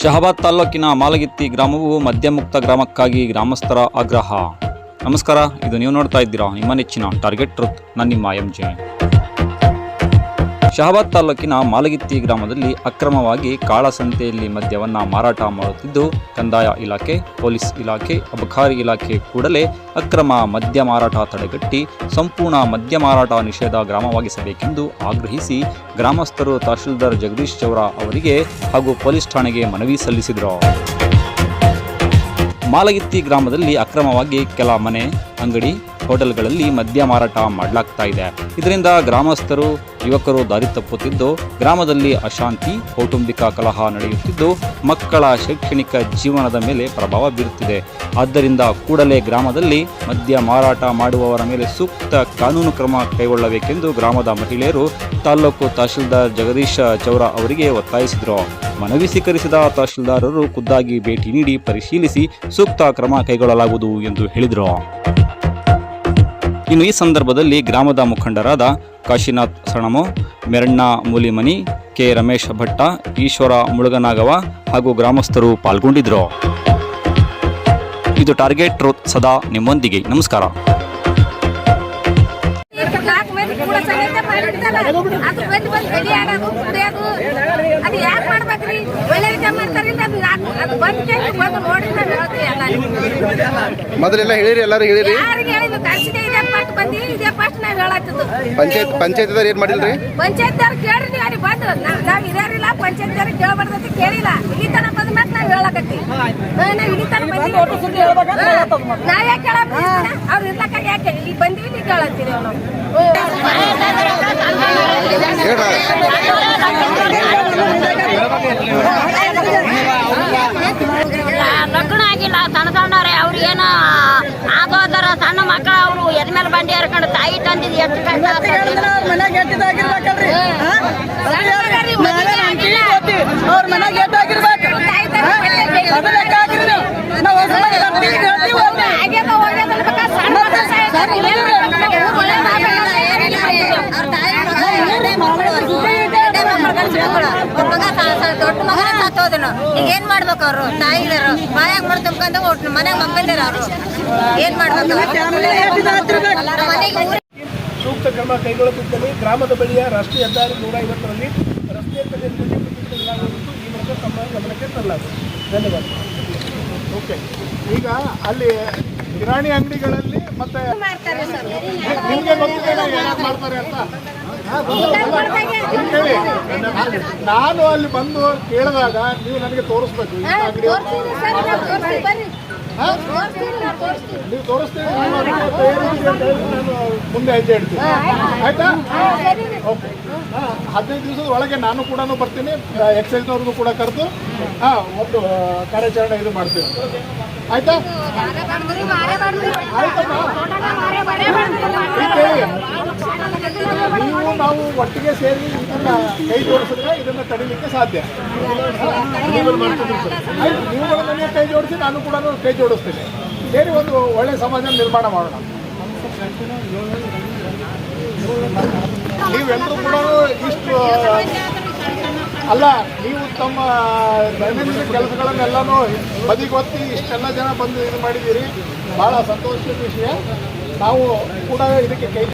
ಶಹಾಬಾದ್ ತಾಲ್ಲೂಕಿನ ಮಾಲಗಿತ್ತಿ ಗ್ರಾಮವು ಮದ್ಯಮುಕ್ತ ಗ್ರಾಮಕ್ಕಾಗಿ ಗ್ರಾಮಸ್ಥರ ಆಗ್ರಹ. ನಮಸ್ಕಾರ, ಇದು ನೀವು ನೋಡ್ತಾ ಇದ್ದೀರಾ ನಿಮ್ಮ ನೆಚ್ಚಿನ ಟಾರ್ಗೆಟ್ ಟ್ರುತ್ ನಾನು ನಿಮ್ಮ ಎಂ ಜೆ. ಶಹಾಬಾದ್ ತಾಲೂಕಿನ ಮಾಲಗಿತ್ತಿ ಗ್ರಾಮದಲ್ಲಿ ಅಕ್ರಮವಾಗಿ ಕಾಳಸಂತೆಯಲ್ಲಿ ಮದ್ಯವನ್ನು ಮಾರಾಟ ಮಾಡುತ್ತಿದ್ದು, ಕಂದಾಯ ಇಲಾಖೆ, ಪೊಲೀಸ್ ಇಲಾಖೆ, ಅಬಕಾರಿ ಇಲಾಖೆ ಕೂಡಲೇ ಅಕ್ರಮ ಮದ್ಯ ಮಾರಾಟ ತಡೆಗಟ್ಟಿ, ಸಂಪೂರ್ಣ ಮದ್ಯ ಮಾರಾಟ ನಿಷೇಧ ಗ್ರಾಮವಾಗಿಸಬೇಕೆಂದು ಆಗ್ರಹಿಸಿ ಗ್ರಾಮಸ್ಥರು ತಹಶೀಲ್ದಾರ್ ಜಗದೀಶ್ ಚೌರ ಅವರಿಗೆ ಹಾಗೂ ಪೊಲೀಸ್ ಠಾಣೆಗೆ ಮನವಿ ಸಲ್ಲಿಸಿದರು. ಮಾಲಗಿತ್ತಿ ಗ್ರಾಮದಲ್ಲಿ ಅಕ್ರಮವಾಗಿ ಕೆಲ ಮನೆ, ಅಂಗಡಿ, ಹೋಟೆಲ್ಗಳಲ್ಲಿ ಮದ್ಯ ಮಾರಾಟ ಮಾಡಲಾಗ್ತಾ ಇದೆ. ಇದರಿಂದ ಗ್ರಾಮಸ್ಥರು ಯುವಕರು ದಾರಿ ತಪ್ಪುತ್ತಿದ್ದು, ಗ್ರಾಮದಲ್ಲಿ ಅಶಾಂತಿ, ಕೌಟುಂಬಿಕ ಕಲಹ ನಡೆಯುತ್ತಿದ್ದು, ಮಕ್ಕಳ ಶೈಕ್ಷಣಿಕ ಜೀವನದ ಮೇಲೆ ಪ್ರಭಾವ ಬೀರುತ್ತಿದೆ. ಆದ್ದರಿಂದ ಕೂಡಲೇ ಗ್ರಾಮದಲ್ಲಿ ಮದ್ಯ ಮಾರಾಟ ಮಾಡುವವರ ಮೇಲೆ ಸೂಕ್ತ ಕಾನೂನು ಕ್ರಮ ಕೈಗೊಳ್ಳಬೇಕೆಂದು ಗ್ರಾಮದ ಮಹಿಳೆಯರು ತಾಲೂಕು ತಹಶೀಲ್ದಾರ್ ಜಗದೀಶ ಚೌರ ಅವರಿಗೆ ಒತ್ತಾಯಿಸಿದರು. ಮನವಿ ಸ್ವೀಕರಿಸಿದ ತಹಶೀಲ್ದಾರರು ಖುದ್ದಾಗಿ ಭೇಟಿ ನೀಡಿ ಪರಿಶೀಲಿಸಿ ಸೂಕ್ತ ಕ್ರಮ ಕೈಗೊಳ್ಳಲಾಗುವುದು ಎಂದು ಹೇಳಿದರು. ಇನ್ನು ಈ ಸಂದರ್ಭದಲ್ಲಿ ಗ್ರಾಮದ ಮುಖಂಡರಾದ ಕಾಶಿನಾಥ್ ಸಣಮು ಮೆರಣ್ಣ ಮೂಲಿಮನಿ ಕೆ ರಮೇಶ್ ಭಟ್ಟ ಈಶ್ವರ ಮುಳುಗನಾಗವ ಹಾಗೂ ಗ್ರಾಮಸ್ಥರು ಪಾಲ್ಗೊಂಡಿದ್ದರು. ಇದು ಟಾರ್ಗೆಟ್ ರೋತ್ ಸದಾ ನಿಮ್ಮೊಂದಿಗೆ. ನಮಸ್ಕಾರ. ಮೊದಲೆಲ್ಲ ಹೇಳಿರಿ ಎಲ್ಲರೂ ಹೇಳಿರಿ. ಬಂದು ಇದೇ ಫಸ್ಟ್ ನಾವು ಹೇಳತ್ತಿದ್ದು ಪಂಚಾಯತ್ ಪಂಚಾಯತ್ದವ್ರು ಏನು ಮಾಡಿಲ್ರಿ? ಪಂಚಾಯತ್ದವ್ರು ಕೇಳ್ರಿ ನೀವು ಅಲ್ಲಿ ಬಂದ್ರು. ನಾವು ಇರೋರಿಲ್ಲ ಹಿರಿಯರಿಲ್ಲ ಪಂಚಾಯತ್ದವ್ರಿಗೆ ಕೇಳಬಾರ್ದಂತ ಕೇಳಿಲ್ಲ. ಇಲ್ಲಿ ತನಕ ಬಂದ ಮ್ಯಾಕ್ ನಾವ್ ಹೇಳಕತ್ತಿ ನಾವು ಇಲ್ಲಿ ತನಕ ನಾವ್ ಯಾಕೆ ಕೇಳಕ್ ಅವ್ರು ಇರ್ಲಕ್ಕ ಯಾಕೆ? ಇಲ್ಲಿ ಬಂದಿವಿ ನೀವು ಕೇಳತ್ತೀರಿ ಹರ್ಕೊಂಡು ತಾಯಿ ತಂದಿದ್ದು ಎಷ್ಟು ಕಷ್ಟ ಅವ್ರ ಮನೆಗೆ ಏನ್ ಮಾಡ್ಬೇಕು ಅವರು? ತಾಯಿದಾರು ಬಾಯಾಗ ಮಾಡಿ ತುಂಬ್ಕೊಂಡು ಒಟ್ಟು ಮನೆಗೆ ಮಕ್ಕಳಿದಾರ ಅವರು. ಏನ್ ಮಾಡ್ಬೇಕು ಮನೆಗೆ ಸೂಕ್ತ ಕ್ರಮ ಕೈಗೊಳ್ಳುತ್ತಿದ್ದಲ್ಲಿ ಗ್ರಾಮದ ಬಳಿಯ ರಾಷ್ಟ್ರೀಯ ಹೆದ್ದಾರಿ ನೂರ ಐವತ್ತರಲ್ಲಿ ರಸ್ತೆ ಪ್ರದೇಶದಲ್ಲಿ ಈ ಮೂಲಕ ತಮ್ಮ ಗಮನಕ್ಕೆ ತರಲಾಗುವುದು ಧನ್ಯವಾದ ಓಕೆ. ಈಗ ಅಲ್ಲಿ ಕಿರಾಣಿ ಅಂಗಡಿಗಳಲ್ಲಿ ಮತ್ತೆ ನಿಮಗೆ ಗೊತ್ತಿದೆ ಏನಾದ್ರು ಮಾಡ್ತಾರೆ ಅಂತ? ನಾನು ಅಲ್ಲಿ ಬಂದು ಕೇಳಿದಾಗ ನೀವು ನನಗೆ ತೋರಿಸ್ಬೇಕು? ನೀವು ತೋರಿಸ್ತೀವಿ ಮುಂದೆ ಹೆಜ್ಜೆ ಇಡ್ತೀನಿ. ಆಯ್ತಾ. ಓಕೆ. ಹದಿನೈದು ದಿವಸದ ಒಳಗೆ ನಾನು ಕೂಡ ಬರ್ತೀನಿ. ಎಕ್ಸೈಸ್ನವ್ರಿಗೂ ಕೂಡ ಕರೆದು ಹಾಂ ಒಂದು ಕಾರ್ಯಾಚರಣೆ ಇದು ಮಾಡ್ತೀವಿ ಆಯ್ತಾ? ನಾವು ಒಟ್ಟಿಗೆ ಸೇರಿ ಇದನ್ನ ಕೈ ಜೋಡಿಸಿದ್ರೆ ಇದನ್ನ ತಡಿಲಿಕ್ಕೆ ಸಾಧ್ಯ. ನೀವುಗಳನ್ನೇ ಕೈ ಜೋಡಿಸಿ, ನಾನು ಕೂಡ ಕೈ ಜೋಡಿಸ್ತೀನಿ. ಸೇರಿ ಒಂದು ಒಳ್ಳೆ ಸಮಾಜ ನಿರ್ಮಾಣ ಮಾಡೋಣ. ನೀವೆಲ್ಲರೂ ಕೂಡ ಇಷ್ಟು, ಅಲ್ಲ, ನೀವು ತಮ್ಮ ದೈನಂದಿನ ಕೆಲಸಗಳನ್ನೆಲ್ಲನೂ ಬದಿಗೊತ್ತಿ ಇಷ್ಟೆಲ್ಲ ಜನ ಬಂದು ಇದು ಮಾಡಿದ್ದೀರಿ. ಭಾಳ ಸಂತೋಷದ ವಿಷಯ. ನಾವು ಕೂಡ ಇದಕ್ಕೆ ಕೈ